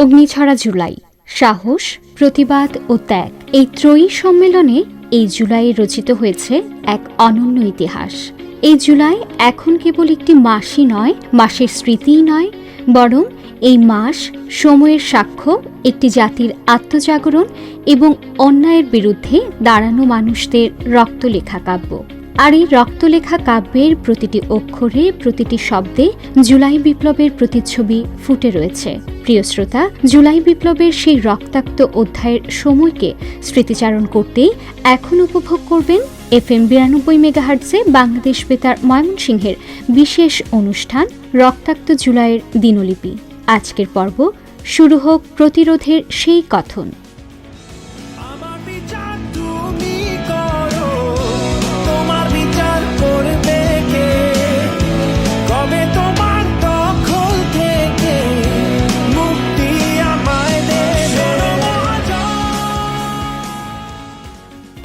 অগ্নিছড়া জুলাই, সাহস, প্রতিবাদ ও ত্যাগ। এই ত্রয়ী সম্মেলনে এই জুলাই রচিত হয়েছে এক অনন্য ইতিহাস। এই জুলাই এখন কেবল একটি মাসই নয়, মাসের স্মৃতিই নয়, বরং এই মাস সময়ের সাক্ষ্য, একটি জাতির আত্মজাগরণ এবং অন্যায়ের বিরুদ্ধে দাঁড়ানো মানুষদের রক্ত লেখা কাব্য। আর এই রক্তলেখা কাব্যের প্রতিটি অক্ষরে, প্রতিটি শব্দে জুলাই বিপ্লবের প্রতিচ্ছবি ফুটে রয়েছে। প্রিয় শ্রোতা, জুলাই বিপ্লবের সেই রক্তাক্ত অধ্যায়ের সময়কে স্মৃতিচারণ করতেই এখন উপভোগ করবেন এফ এম বিরানব্বই মেগাহার্টসে বাংলাদেশ বেতার ময়মনসিংহের বিশেষ অনুষ্ঠান রক্তাক্ত জুলাইয়ের দিনলিপি। আজকের পর্ব শুরু হোক প্রতিরোধের সেই কথন।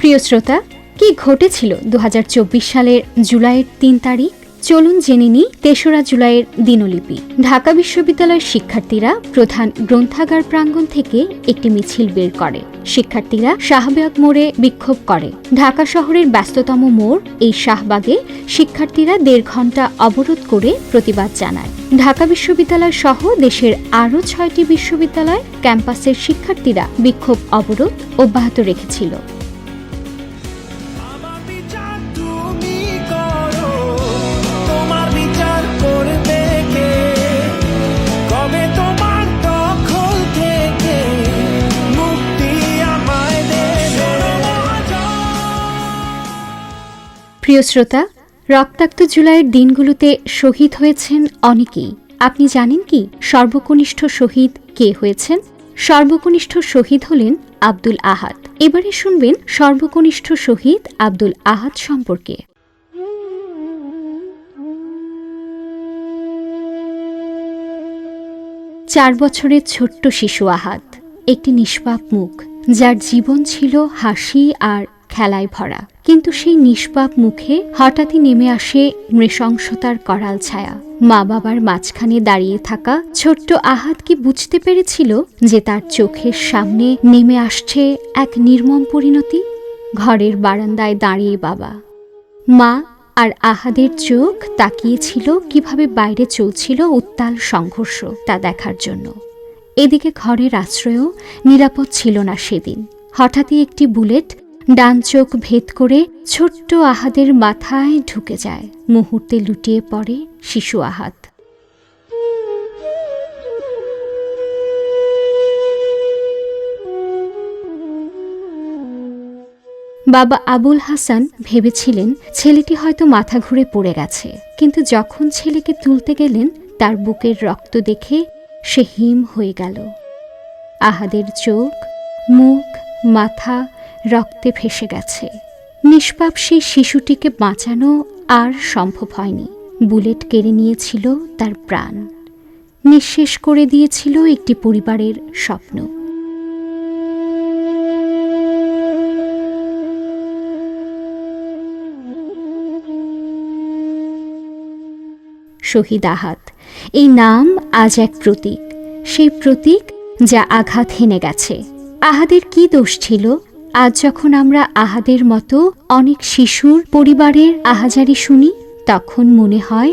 প্রিয় শ্রোতা, কি ঘটেছিল দু হাজার চব্বিশ সালের জুলাইয়ের তিন তারিখ? চলুন জেনে নিই তেসরা জুলাইয়ের দিনলিপি। ঢাকা বিশ্ববিদ্যালয়ের শিক্ষার্থীরা প্রধান গ্রন্থাগার প্রাঙ্গণ থেকে একটি মিছিল বের করে। শিক্ষার্থীরা শাহবাগ মোড়ে বিক্ষোভ করে। ঢাকা শহরের ব্যস্ততম মোড়, এই শাহবাগে শিক্ষার্থীরা দেড় ঘণ্টা অবরোধ করে প্রতিবাদ জানায়। ঢাকা বিশ্ববিদ্যালয় সহ দেশের আরও ছয়টি বিশ্ববিদ্যালয় ক্যাম্পাসের শিক্ষার্থীরা বিক্ষোভ, অবরোধ অব্যাহত রেখেছিল। প্রিয় শ্রোতা, রক্তাক্ত জুলাইয়ের দিনগুলোতে শহীদ হয়েছেন অনেকেই। আপনি জানেন কি সর্বকনিষ্ঠ শহীদ কে হয়েছেন? সর্বকনিষ্ঠ শহীদ হলেন আব্দুল আহাদ। এবারে শুনবেন সর্বকনিষ্ঠ শহীদ আব্দুল আহাদ সম্পর্কে। চার বছরের ছোট্ট শিশু আহাত একটি নিষ্পাপ মুখ, যার জীবন ছিল হাসি আর খেলায় ভরা। কিন্তু সেই নিষ্পাপ মুখে হঠাৎই নেমে আসে নৃশংসতার করাল ছায়া। মা বাবার মাঝখানে দাঁড়িয়ে থাকা ছোট্ট আহাত কি বুঝতে পেরেছিল যে তার চোখের সামনে নেমে আসছে এক নির্মম পরিণতি? ঘরের বারান্দায় দাঁড়িয়ে বাবা। মা আর আহাদের চোখ তাকিয়েছিল কীভাবে বাইরে চলছিল উত্তাল সংঘর্ষ তা দেখার জন্য। এদিকে ঘরের আশ্রয়ও নিরাপদ ছিল না সেদিন। হঠাৎই একটি বুলেট ডান চোখ ভেদ করে ছোট্ট আহাদের মাথায় ঢুকে যায়। মুহূর্তে লুটিয়ে পড়ে শিশু আহাত। বাবা আবুল হাসান ভেবেছিলেন ছেলেটি হয়তো মাথা ঘুরে পড়ে গেছে, কিন্তু যখন ছেলেকে তুলতে গেলেন, তার বুকের রক্ত দেখে সে হিম হয়ে গেল। আহাদের চোখ, মুখ, মাথা রক্তে ভেসে গেছে। নিষ্পাপ সেই শিশুটিকে বাঁচানো আর সম্ভব হয়নি। বুলেট কেড়ে নিয়েছিল তার প্রাণ। নিঃশেষ করে দিয়েছিল একটি পরিবারের স্বপ্ন। শহীদ আহাত, এই নাম আজ এক প্রতীক। সেই প্রতীক যা আঘাত হেনে গেছে। আহাদের কি দোষ ছিল? আজ যখন আমরা আহাদের মতো অনেক শিশুর পরিবারের আহাজারি শুনি, তখন মনে হয়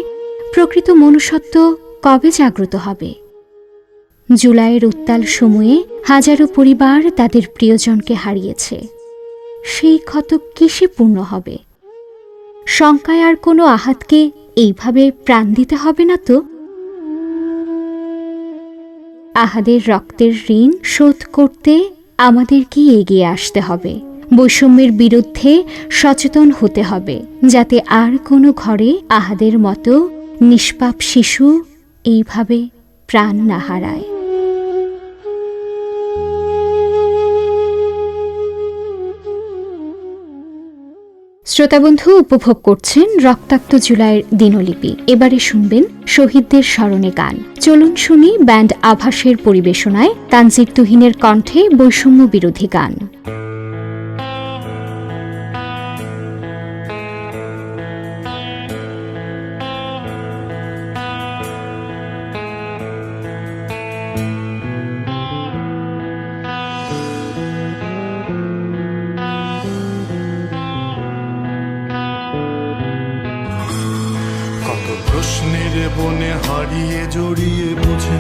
প্রকৃত মনুষ্যত্ব কবে জাগ্রত হবে। জুলাইয়ের উত্তাল সময়ে হাজারো পরিবার তাদের প্রিয়জনকে হারিয়েছে। সেই ক্ষত কিসে পূর্ণ হবে? শঙ্কায় আর কোনো আহাতকে এইভাবে প্রাণ দিতে হবে না তো? আহাদের রক্তের ঋণ শোধ করতে আমাদের কি এগিয়ে আসতে হবে। বৈষম্যের বিরুদ্ধে সচেতন হতে হবে, যাতে আর কোনো ঘরে আহাদের মতো নিষ্পাপ শিশু এইভাবে প্রাণ না হারায়। শ্রোতাবন্ধু উপভোগ করছেন রক্তাক্ত জুলাইয়ের দিনলিপি। এবারে শুনবেন শহীদদের স্মরণে গান। চলুন শুনি ব্যান্ড আভাসের পরিবেশনায় তানজির তুহিনের কণ্ঠে বৈষম্য বিরোধী গান।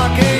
walking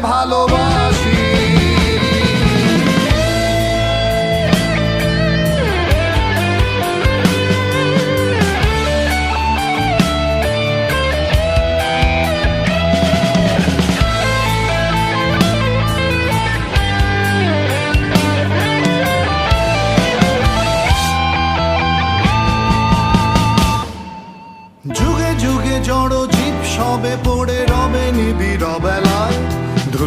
ভালোবাসি। যুগে যুগে জড় জীব সবে পড়ে রবে নিবিড় বেলায়।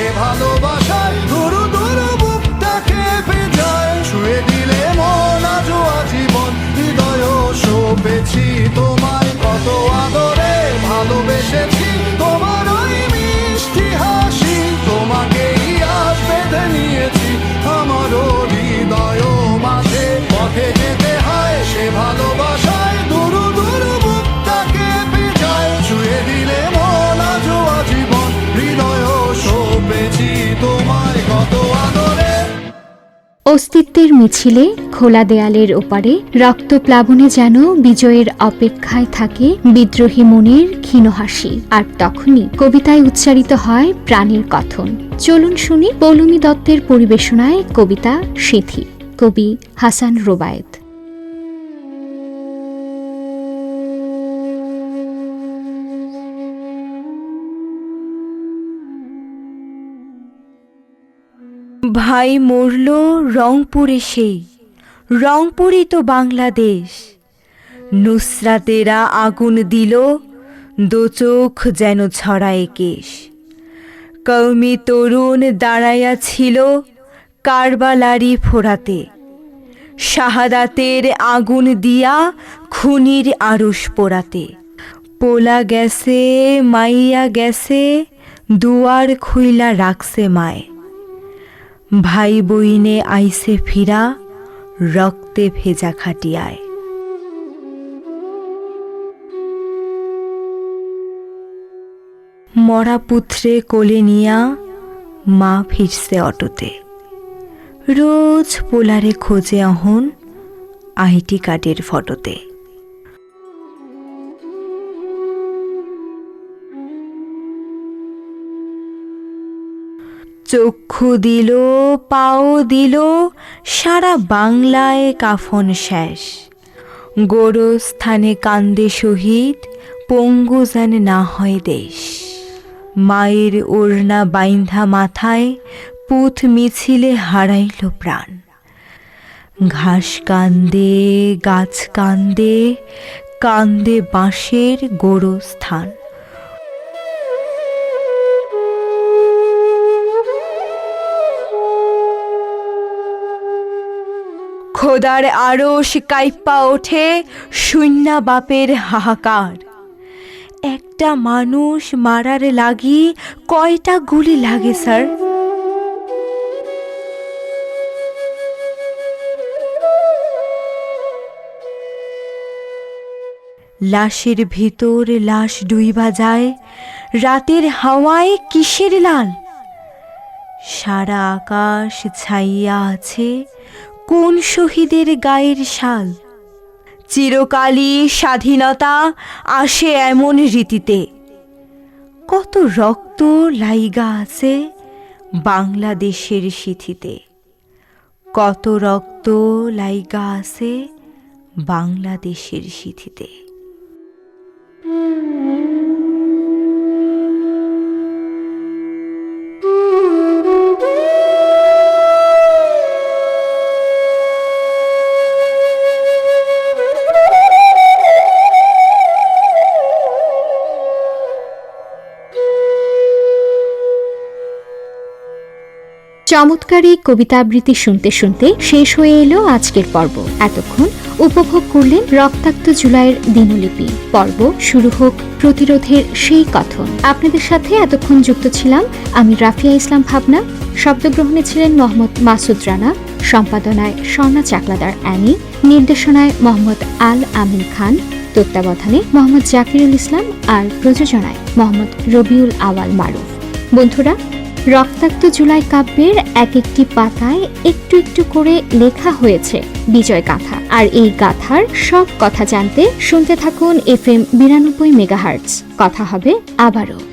সে ভালোবাসায় ধরু ধরু বুকটাকে পেঁচায় ছুঁয়ে দিলে মন আজও আজীবন হৃদয় শোভেছি তোমায় অস্তিত্বের মিছিলে খোলা দেয়ালের ওপারে রক্ত প্লাবনে যেন বিজয়ের অপেক্ষায় থাকে বিদ্রোহী মনের ক্ষীণ হাসি। আর তখনই কবিতায় উচ্চারিত হয় প্রাণের কথন। চলুন শুনি পৌলমী দত্তের পরিবেশনায় কবিতা সিথি। কবি হাসান রোবায়েত। ভাই মরল রংপুরে সেই। রংপুরই তো বাংলাদেশ। নুসরাতেরা আগুন দিল দোচোখ যেন ছড়ায় কেশ। কৌমি তরুণ দাঁড়াইয়া ছিল কারবালারি ফোরাতে শাহাদাতের আগুন দিয়া খুনির আড়স পোড়াতে। পোলা গেছে, মাইয়া গেছে, দুয়ার খুইলা রাখছে মায়। ভাই বইনে আইসে ফিরা, রক্তে ভেজা খাটিয়ায়। মরা পুত্রে কোলে নিয়া মা ফিরছে অটোতে। রোজ পোলারে খোঁজে অহন আইটি কার্ডের ফটোতে। চক্ষু দিল, পাও দিল, সারা বাংলায় কাফন শেষ। গোরস্থানে কান্দে শহীদ, পঙ্গু যেন না হয় দেশ। মায়ের ওড়না বাইন্ধা মাথায় পুথ মিছিলে হারাইল প্রাণ। ঘাস কান্দে, গাছ কান্দে কান্দে বাঁশের গোরস্থান। খোদার আড়স কাইপ্পা ওঠে, শূন্যা বাপের হাহাকার। একটা মানুষ মারার লাগি কয়টা গুলি লাগে, স্যার? লাশের ভিতর লাশ ডুইবা যায়, রাতের হাওয়ায় কিসের লাল? সারা আকাশ ছাইয়া আছে কোন শহীদের গায়ের শাল? চিরকালই স্বাধীনতা আসে এমন রীতিতে। কত রক্ত লাইগা আছে বাংলাদেশের সিথিতে। কত রক্ত লাইগা আছে বাংলাদেশের সিথিতে। চমৎকার এই কবিতা আবৃত্তি শুনতে শুনতে শেষ হয়ে এলো আজকের পর্ব। এতক্ষণ উপভোগ করলেন রক্তাক্ত জুলাইয়ের দিনলিপি। পর্ব শুরু হোক প্রতিরোধের সেই কথন। আপনাদের সাথে এতক্ষণ যুক্ত ছিলাম আমি রাফিয়া ইসলাম ভাবনা। শব্দগ্রহণে ছিলেন মোহাম্মদ মাসুদ রানা, সম্পাদনায় স্বর্ণা চাকলাদার অ্যানি, নির্দেশনায় মোহাম্মদ আল আমিন খান, তত্ত্বাবধানে মোহাম্মদ জাকিরুল ইসলাম আর প্রযোজনায় মোহাম্মদ রবিউল আওয়াল মারুফ। বন্ধুরা রক্তাক্ত জুলাই কাব্যের এক একটি পাতায় একটু একটু করে লেখা হয়েছে বিজয় গাথা। আর এই গাথার সব কথা জানতে শুনতে থাকুন এফ এম বিরানব্বই মেগাহার্টস কথা হবে আবারও।